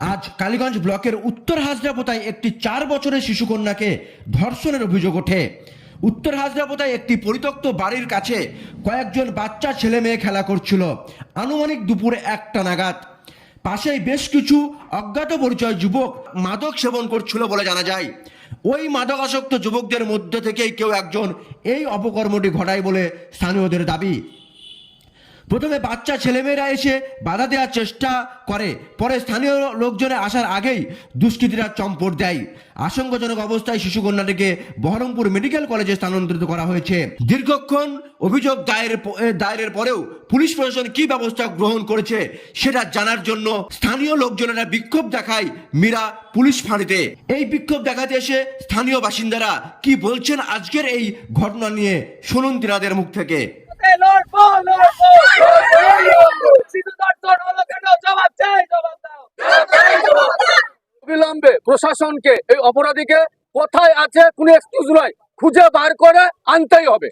আজ কালীগঞ্জ ব্লকের উত্তর হাজরাপোতায় একটি চার বছরের শিশুকন্যাকে ধর্ষণের অভিযোগ ওঠে। উত্তর হাজরাপোতায় একটি পরিত্যক্ত বাড়ির কাছে কয়েকজন বাচ্চা ছেলে মেয়ে খেলা করছিল। আনুমানিক দুপুরে একটা নাগাদ। পাশেই বেশ কিছু অজ্ঞাত পরিচয় যুবক মাদক সেবন করছিল বলে জানা যায়। ওই মাদকাসক্ত যুবকদের মধ্যে থেকেই কেউ একজন এই অপকর্মটি ঘটায় বলে স্থানীয়দের দাবি। প্রথমে বাচ্চা ছেলেমেয়েরা এসে বাধা দেওয়ার চেষ্টা করে। পরে স্থানীয় লোকজনের আসার আগেই দুষ্কৃতীরা চম্পট দেয়। আশঙ্কাজনক অবস্থায় শিশুকন্যাটিকে বহরমপুর মেডিকেল কলেজে স্থানান্তরিত করা হয়েছে। দীর্ঘক্ষণ অভিযোগ দায়ের দায়েরের পরেও পুলিশ প্রশাসন কি ব্যবস্থা গ্রহণ করেছে সেটা জানার জন্য স্থানীয় লোকজনেরা বিক্ষোভ দেখায় মীরা পুলিশ ফাঁড়িতে। এই বিক্ষোভ দেখাতে এসে স্থানীয় বাসিন্দারা কি বলছেন আজকের এই ঘটনা নিয়ে শুনুন তিনাদের মুখ থেকে। অবিলম্বে প্রশাসনকে এই অপরাধীকে কোথায় আছে কোন এক্সকিউজ নয় খুঁজে বার করে আনতেই হবে।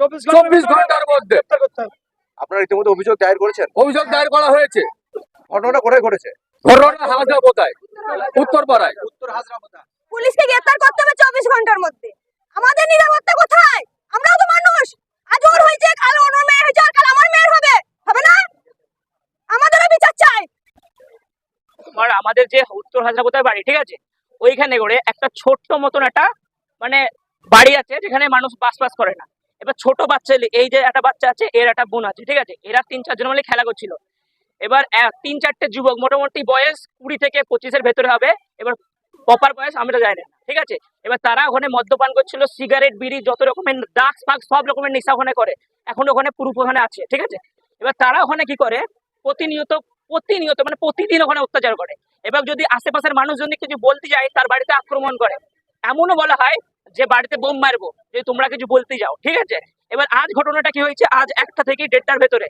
চব্বিশ ঘণ্টার মধ্যে। আপনারা ইতিমধ্যে অভিযোগ দায়ের করেছেন? অভিযোগ দায়ের করা হয়েছে। ঘটনাটা কোথায় ঘটেছে? ঘটনা হাজা বোতায় উত্তরপাড়ায়। উত্তর হাজরাপাতা পুলিশকে গ্রেফতার করতে হবে চব্বিশ ঘণ্টার মধ্যে আমাদের নিরাপত্তা কোথায় আমরাও তো মানুষ আজ ওর হয়েছে কাল ওর মেয়ের হয়েছে আর কাল আমার মেয়ের হবে হবে না আমাদেরও বিচার চাই আমার আমাদের যে উত্তর হাজরাপোতার বাড়ি, ঠিক আছে? ওইখানে করে একটা ছোট্ট মতন একটা মানে বাড়ি আছে যেখানে মানুষ বাস বাস করে না। এবার ছোট বাচ্চা এই যে একটা বাচ্চা আছে, এর একটা বোন আছে, ঠিক আছে? এরা তিন চারজন মিলে খেলা করছিল। এবার তিন চারটে যুবক, মোটামুটি বয়স কুড়ি থেকে পঁচিশের ভেতরে হবে। এবার প্রপার বয়স আমরা জানি না, ঠিক আছে? এবার তারা ওখানে মদ্যপান করছিল সিগারেট বিড়ি, যত রকমের ড্রাগস ফাগ সব রকমের নেশা ওখানে করে। এখন ওখানে প্রুফ ওখানে আছে, ঠিক আছে? এবার তারা ওখানে কি করে? প্রতিনিয়ত প্রতিনিয়ত মানে প্রতিদিন ওখানে অত্যাচার করে। এবার যদি আশেপাশের মানুষজন কিছু বলতে যায়, তার বাড়িতে আক্রমণ করে। এমনও বলা হয় যে, বাড়িতে বোম মারবো যে তোমরা কিছু বলতে যাও। ঠিক আছে? এবার আজ ঘটনাটা কি হয়েছে? আজ একটা থেকে দেড়টার ভেতরে।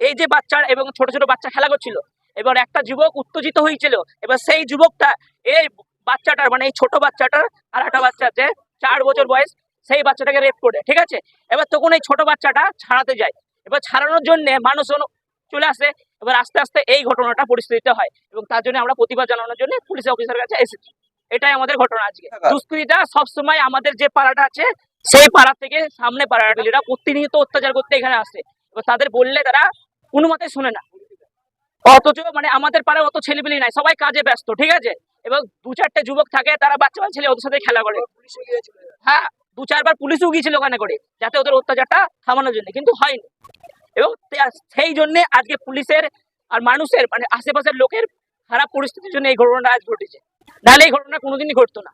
এই যে বাচ্চার এবং ছোট ছোট বাচ্চা খেলা করছিল, এবার একটা যুবক উত্তেজিত হয়েছিল। এবার সেই যুবকটা, এই বাচ্চাটার মানে এই ছোট বাচ্চাটার আর একটা বাচ্চা আছে চার বছর বয়স, সেই বাচ্চাটাকে রেপ করে। ঠিক আছে? এবার তখন এই ছোট বাচ্চাটা ছাড়াতে যায়। এবার ছাড়ানোর জন্য মানুষজন চলে আসে। এবার আস্তে আস্তে এই ঘটনাটা পরিস্থিতিতে হয় এবং তার জন্য আমরা প্রতিবাদ জানানোর জন্য পুলিশ অফিসার কাছে এসেছি। এটাই আমাদের ঘটনা আজকে। টাকা। দুষ্কৃতীরা সবসময় আমাদের যে পাড়াটা আছে সেই পাড়া থেকে সামনে পাড়াটা যেটা প্রতিনিয়ত অত্যাচার করতে এখানে আসে এবার তাদের বললে তারা কোনো মতে শুনে না। অথচ মানে আমাদের পাড়ায় অত ছেলেপিলি নাই সবাই কাজে ব্যস্ত ঠিক আছে? এবং দু চারটে যুবক থাকে তারা বাচ্চা বাচ্চা ছেলে ওদের সাথে খেলা করে। হ্যাঁ দু চারবার পুলিশও গিয়েছিল ওখানে করে যাতে ওদের অত্যাচারটা থামানোর জন্য কিন্তু হয়নি। এবং সেই জন্যে আজকে পুলিশের আর মানুষের মানে আশেপাশের লোকের খারাপ পরিস্থিতির জন্য এই ঘটনাটা আজ ঘটেছে। নাহলে এই ঘটনা কোনোদিনই ঘটতো না।